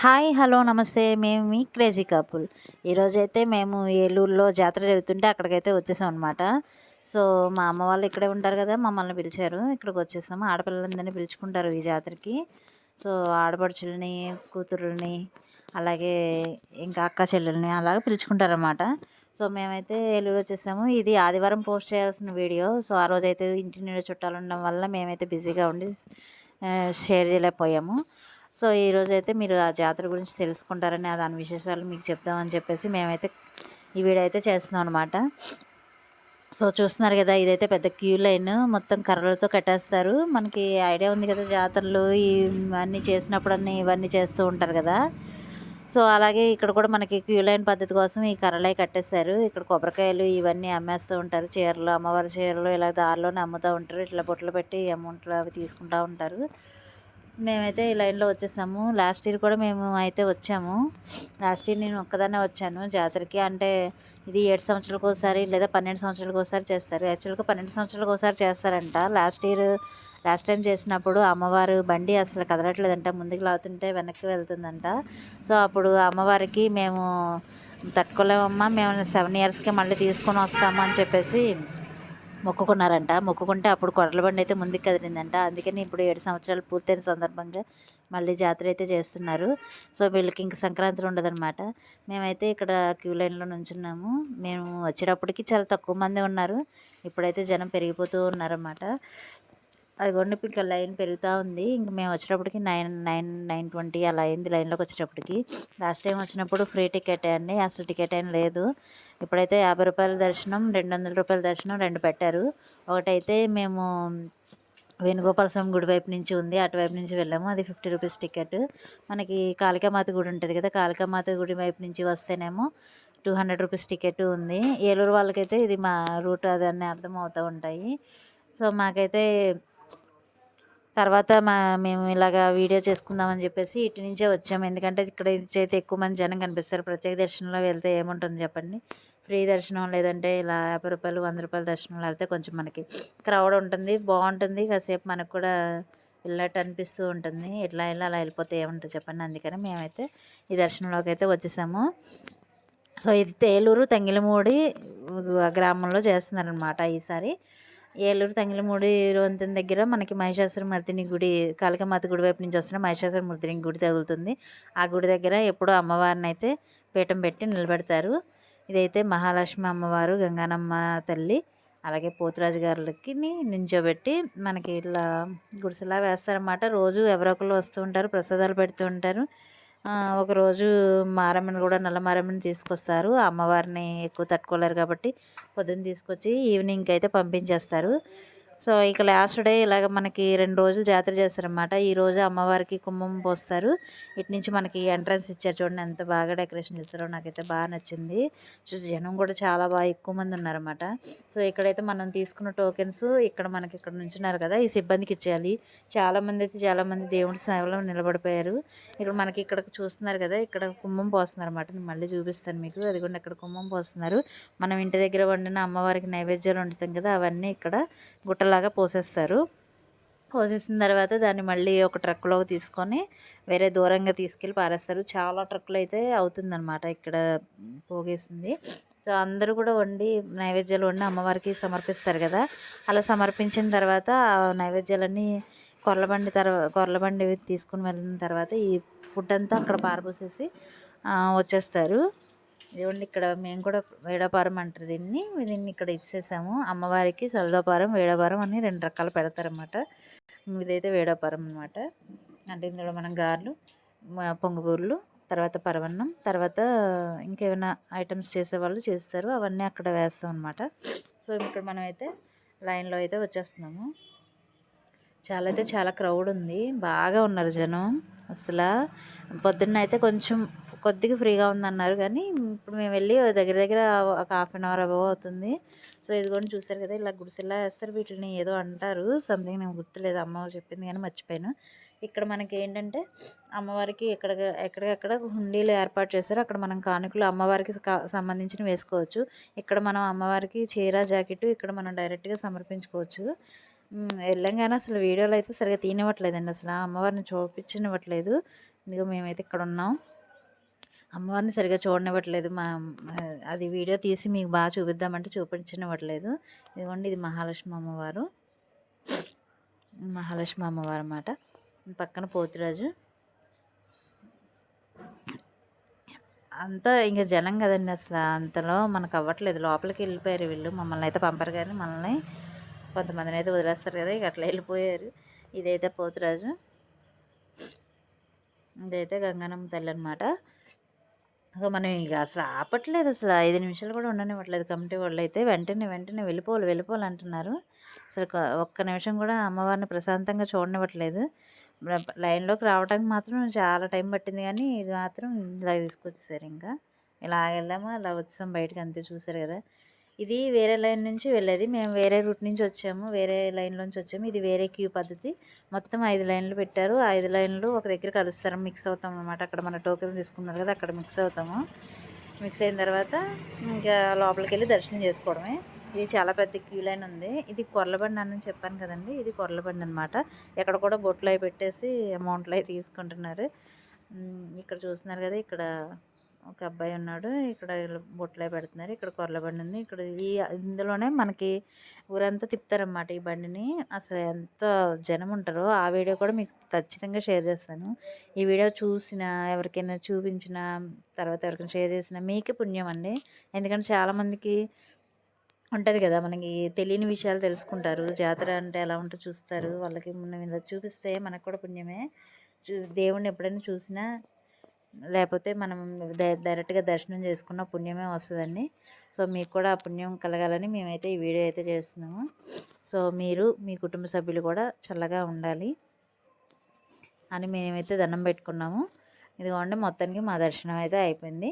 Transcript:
Hi hello నమస్తే. మేము మీ crazy couple. ఈరోజైతే మేము ఏలూరులో జాతర జరుగుతుంటే అక్కడికైతే వచ్చేసాం అనమాట సో మా అమ్మ వాళ్ళు ఇక్కడే ఉంటారు కదా మమ్మల్ని పిలిచారు. ఇక్కడికి వచ్చేసాము ఆడపిల్లలందరినీ పిలుచుకుంటారు ఈ జాతరకి. సో ఆడపడుచుల్ని కూతురుల్ని అలాగే ఇంకా అక్క చెల్లెల్ని అలాగే పిలుచుకుంటారన్నమాట. సో మేమైతే ఏలూరు వచ్చేసాము. ఇది ఆదివారం పోస్ట్ చేయాల్సిన వీడియో. సో ఆ రోజైతే ఇంటి నుండి చుట్టాలు ఉండడం వల్ల మేమైతే బిజీగా ఉండి షేర్ చేయలేకపోయాము. సో ఈరోజు అయితే మీరు ఆ జాతర గురించి తెలుసుకుంటారని దాని విశేషాలు మీకు చెప్దామని చెప్పేసి మేమైతే ఈ వీడియో అయితే చేస్తున్నాం అనమాట సో చూస్తున్నారు కదా ఇదైతే పెద్ద క్యూ లైన్. మొత్తం కర్రలతో కట్టేస్తారు. మనకి ఐడియా ఉంది కదా జాతరలు ఇవన్నీ చేసినప్పుడు అన్నీ ఇవన్నీ చేస్తూ ఉంటారు కదా. సో అలాగే ఇక్కడ కూడా మనకి క్యూ లైన్ పద్ధతి కోసం ఈ కర్రలై కట్టేశారు. ఇక్కడ కొబ్బరికాయలు ఇవన్నీ అమ్మేస్తూ ఉంటారు. చీరలు అమ్మవారి చీరలు ఇలా దారిలోనే అమ్ముతూ ఉంటారు. ఇట్లా బొట్లు పెట్టి అమౌంట్లు అవి తీసుకుంటూ ఉంటారు. మేమైతే ఈ లైన్లో వచ్చేసాము. లాస్ట్ ఇయర్ కూడా మేము అయితే వచ్చాము. లాస్ట్ ఇయర్ నేను ఒక్కదాన్నే వచ్చాను జాతరకి. అంటే ఇది ఏడు సంవత్సరాలకు ఒకసారి లేదా పన్నెండు సంవత్సరాలకు ఒకసారి చేస్తారు. యాక్చువల్గా పన్నెండు సంవత్సరాలకు ఒకసారి చేస్తారంట. లాస్ట్ ఇయర్ లాస్ట్ టైం చేసినప్పుడు అమ్మవారు బండి అసలు కదలట్లేదంట. ముందుకు లాగుతుంటే వెనక్కి వెళ్తుందంట. సో అప్పుడు అమ్మవారికి మేము తట్టుకోలేమమ్మా మేము సెవెన్ ఇయర్స్కి మళ్ళీ తీసుకొని వస్తాము అని చెప్పేసి మొక్కుకున్నారంట. మొక్కుకుంటే అప్పుడు కొడల బండి అయితే ముందుకు కదిలిందంట. అందుకని ఇప్పుడు ఏడు సంవత్సరాలు పూర్తయిన సందర్భంగా మళ్ళీ జాతర అయితే చేస్తున్నారు. సో వీళ్ళకి ఇంక సంక్రాంతి ఉండదన్నమాట. మేమైతే ఇక్కడ క్యూ లైన్లో నుంచున్నాము. మేము వచ్చేటప్పటికి చాలా తక్కువ మంది ఉన్నారు. ఇప్పుడైతే జనం పెరిగిపోతూ ఉన్నారన్నమాట. అది అదిగోండి ఇంకా లైన్ పెరుగుతూ ఉంది. ఇంక మేము వచ్చేటప్పటికి నైన్ నైన్ నైన్ ట్వంటీ అలా అయింది లైన్లోకి వచ్చేటప్పటికి లాస్ట్ టైం వచ్చినప్పుడు ఫ్రీ టికెట్ అండి. అసలు టికెట్ ఏం లేదు. ఇప్పుడైతే యాభై రూపాయల దర్శనం రెండు వందల రూపాయల దర్శనం రెండు పెట్టారు. ఒకటైతే మేము వేణుగోపాల స్వామి గుడి వైపు నుంచి ఉంది. అటువైపు నుంచి వెళ్ళాము. అది ఫిఫ్టీ రూపీస్ టికెట్. మనకి కాళికామాత గుడి ఉంటుంది కదా కాళికామాత గుడి వైపు నుంచి వస్తేనేమో టూ హండ్రెడ్ రూపీస్ టికెట్ ఉంది. ఏలూరు వాళ్ళకైతే ఇది మా రూట్ అది అర్థం అవుతూ ఉంటాయి. సో మాకైతే తర్వాత మా మేము ఇలాగ వీడియో చేసుకుందామని చెప్పేసి ఇటు నుంచే వచ్చాము. ఎందుకంటే ఇక్కడ నుంచి అయితే ఎక్కువ మంది జనం కనిపిస్తారు. ప్రత్యేక దర్శనంలో వెళ్తే ఏముంటుంది చెప్పండి? ఫ్రీ దర్శనం లేదంటే ఇలా యాభై రూపాయలు వంద రూపాయల దర్శనంలో వెళ్తే కొంచెం మనకి క్రౌడ్ ఉంటుంది బాగుంటుంది. కాసేపు మనకు కూడా వెళ్ళినట్టు అనిపిస్తూ ఉంటుంది. ఇట్లా ఇలా అలా వెళ్ళిపోతే ఏముంటుంది చెప్పండి? అందుకని మేమైతే ఈ దర్శనంలోకి అయితే వచ్చేసాము. సో ఇది తేలూరు తంగిలమూడి గ్రామంలో చేస్తున్నారనమాట ఈసారి. ఏలూరు తంగిలమూడి వంతెన దగ్గర మనకి మహిషాసుర మర్దిని గుడి కాళికమాత గుడి వైపు నుంచి వస్తున్న మహిషాసుర మర్దిని గుడి తగులుతుంది. ఆ గుడి దగ్గర ఎప్పుడూ అమ్మవారిని అయితే పీఠం పెట్టి నిలబెడతారు. ఇదైతే మహాలక్ష్మి అమ్మవారు గంగానమ్మ తల్లి అలాగే పోతురాజు గారికి నించోబెట్టి మనకి ఇట్లా గుడిసెలా వేస్తారన్నమాట. రోజు ఎవరొకరు వస్తూ ఉంటారు ప్రసాదాలు పెడుతూ ఉంటారు. ఒకరోజు మారమ్మని కూడా నల్ల మారమ్మని తీసుకొస్తారు. అమ్మవారిని ఎక్కువ తట్టుకోలేరు కాబట్టి పొద్దున్న తీసుకొచ్చి ఈవినింగ్కి అయితే పంపించేస్తారు. సో ఇక లాస్ట్ డే ఇలాగ మనకి రెండు రోజులు జాతర చేస్తారనమాట ఈరోజు అమ్మవారికి కుంభం పోస్తారు. ఇటు నుంచి మనకి ఎంట్రన్స్ ఇచ్చారు చూడండి ఎంత బాగా డెకరేషన్ చేస్తారో నాకైతే బాగా నచ్చింది. చూసి జనం కూడా చాలా బాగా ఎక్కువ మంది ఉన్నారన్నమాట. సో ఇక్కడైతే మనం తీసుకున్న టోకెన్స్ ఇక్కడ మనకి ఇక్కడ నుంచున్నారు కదా ఈ సిబ్బందికి ఇచ్చేయాలి. చాలామంది అయితే చాలామంది దేవుడి సేవలో నిలబడిపోయారు. ఇక్కడ మనకి ఇక్కడ చూస్తున్నారు కదా ఇక్కడ కుంభం పోస్తున్నారు అనమాట నేను మళ్ళీ చూపిస్తాను మీకు. అది కూడా ఇక్కడ కుంభం పోస్తున్నారు. మనం ఇంటి దగ్గర వండిన అమ్మవారికి నైవేద్యాలు వండుతాం కదా అవన్నీ ఇక్కడ గుట్ట వాటర్లాగా పోసేస్తారు. పోసేసిన తర్వాత దాన్ని మళ్ళీ ఒక ట్రక్లో తీసుకొని వేరే దూరంగా తీసుకెళ్ళి పారేస్తారు. చాలా ట్రక్కులు అయితే అవుతుందన్నమాట ఇక్కడ పోగేసింది. సో అందరూ కూడా వండి నైవేద్యాలు వండి అమ్మవారికి సమర్పిస్తారు కదా. అలా సమర్పించిన తర్వాత ఆ నైవేద్యాలన్నీ కొర్లబండి తర్వాత కొర్లబండి తీసుకుని వెళ్ళిన తర్వాత ఈ ఫుడ్ అంతా అక్కడ పారబోసేసి వచ్చేస్తారు. ఇదిగోండి ఇక్కడ మేము కూడా వేడపారం అంటారు దీన్ని. దీన్ని ఇక్కడ ఇచ్చేసాము. అమ్మవారికి సల్దాపారం వేడపారం అని రెండు రకాలు పెడతారనమాట ఇదైతే వేడపారం అనమాట అంటే ఇందులో మనం గారెలు పొంగుబూర్లు తర్వాత పరవన్నం తర్వాత ఇంకేమైనా ఐటమ్స్ చేసేవాళ్ళు చేస్తారు. అవన్నీ అక్కడ వేస్తాం అనమాట సో ఇక్కడ మనమైతే లైన్లో అయితే వచ్చేస్తున్నాము. చాలా అయితే చాలా క్రౌడ్ ఉంది. బాగా ఉన్నారు జనం. అసలు పొద్దున్న అయితే కొంచెం కొద్దిగా ఫ్రీగా ఉందన్నారు కానీ ఇప్పుడు మేము వెళ్ళి దగ్గర దగ్గర ఒక హాఫ్ అన్ అవర్ అబవ్ అవుతుంది. సో ఇది కూడా చూసారు కదా ఇలా గుడిసెలా వేస్తారు వీటిని ఏదో అంటారు. సంథింగ్ నేను గుర్తులేదు అమ్మ చెప్పింది కానీ మర్చిపోయాను. ఇక్కడ మనకి ఏంటంటే అమ్మవారికి ఎక్కడ ఎక్కడికక్కడ హుండీలు ఏర్పాటు చేస్తారు అక్కడ మనం కానుకలు అమ్మవారికి సంబంధించిన వేసుకోవచ్చు. ఇక్కడ మనం అమ్మవారికి చీర జాకెట్ ఇక్కడ మనం డైరెక్ట్గా సమర్పించుకోవచ్చు. వెళ్ళంగానే అసలు వీడియోలో అయితే సరిగా తీనివ్వట్లేదండి అసలు అమ్మవారిని చూపించనివ్వట్లేదు. ఇదిగో మేమైతే ఇక్కడ ఉన్నాం అమ్మవారిని సరిగ్గా చూడనివ్వట్లేదు. మా అది వీడియో తీసి మీకు బాగా చూపిద్దామంటే చూపించనివ్వట్లేదు. ఇదిగోండి ఇది మహాలక్ష్మి అమ్మవారు. మహాలక్ష్మి అమ్మవారు అన్నమాట. పక్కన పోతురాజు. అంతా ఇంకా జనం కదండి అసలు అంతలో మనకు అవ్వట్లేదు. లోపలికి వెళ్ళిపోయారు వీళ్ళు. మమ్మల్ని అయితే పంపరు కానీ మనల్ని కొంతమందిని అయితే వదిలేస్తారు కదా! ఇక అట్లా వెళ్ళిపోయారు. ఇదైతే పోతురాజు. ఇదైతే గంగానమ్మ తల్లి అనమాట. సో, మనం ఇక అసలు ఆపట్లేదు అసలు ఐదు నిమిషాలు కూడా ఉండనివ్వట్లేదు కమిటీ వాళ్ళు అయితే వెంటనే, వెంటనే వెళ్ళిపోవాలి, వెళ్ళిపోవాలి అంటున్నారు. అసలు ఒక్క నిమిషం కూడా అమ్మవారిని ప్రశాంతంగా చూడనివ్వట్లేదు. లైన్‌లోకి రావడానికి మాత్రం చాలా టైం పట్టింది కానీ, ఇది మాత్రం ఇలా తీసుకొచ్చేసారు ఇంకా. ఇలా వెళ్ళామా, అలా వచ్చాం బయటకి అంతే చూసారు కదా! ఇది వేరే లైన్ నుంచి వెళ్ళేది. మేము వేరే రూట్ నుంచి వచ్చాము. వేరే లైన్‌లోంచి వచ్చాము. ఇది వేరే క్యూ పద్ధతి. మొత్తం ఐదు లైన్‌లు పెట్టారు. ఐదు లైన్‌లు ఒక దగ్గర కలుస్తారు. మిక్స్ అవుతాం అనమాట. అక్కడ మన టోకెన్ తీసుకున్నారు కదా! అక్కడ మిక్స్ అవుతాము. మిక్స్ అయిన తర్వాత ఇంకా లోపలికి వెళ్ళి దర్శనం చేసుకోవడమే. ఇది చాలా పెద్ద క్యూ లైన్ ఉంది. ఇది కొర్లబండి అని చెప్పాను కదండి ఇది కొర్లబండి అనమాట. ఎక్కడ కూడా బొట్లు అవి పెట్టేసి అమౌంట్లు అవి తీసుకుంటున్నారు. ఇక్కడ చూస్తున్నారు కదా! ఇక్కడ ఒక అబ్బాయి ఉన్నాడు. ఇక్కడ బొట్లే పెడుతున్నారు. ఇక్కడ కొర్లబండి ఉంది. ఇక్కడ ఈ ఇందులోనే మనకి ఊరంతా తిప్పుతారనమాట ఈ బండిని. అసలు ఎంత జనం ఉంటారో ఆ వీడియో కూడా మీకు ఖచ్చితంగా షేర్ చేస్తాను. ఈ వీడియో చూసిన ఎవరికైనా చూపించిన తర్వాత ఎవరికైనా షేర్ చేసిన మీకే పుణ్యం అండి. ఎందుకంటే చాలామందికి ఉంటుంది కదా! మనకి తెలియని విషయాలు తెలుసుకుంటారు. జాతర అంటే ఎలా ఉంటుందో చూస్తారు. వాళ్ళకి మనం ఇలా చూపిస్తే మనకు కూడా పుణ్యమే. చూ దేవుణ్ణి ఎప్పుడైనా చూసినా లేకపోతే మనం డైరెక్ట్‌గా దర్శనం చేసుకున్న పుణ్యమే వస్తుందండి సో, మీకు కూడా ఆ పుణ్యం కలగాలని మేమైతే ఈ వీడియో అయితే చేస్తున్నాము. సో, మీరు మీ కుటుంబ సభ్యులు కూడా చల్లగా ఉండాలి. అని మేమైతే దండం పెట్టుకున్నాము. ఇదిగోండి మొత్తానికి మా దర్శనం అయితే అయిపోయింది.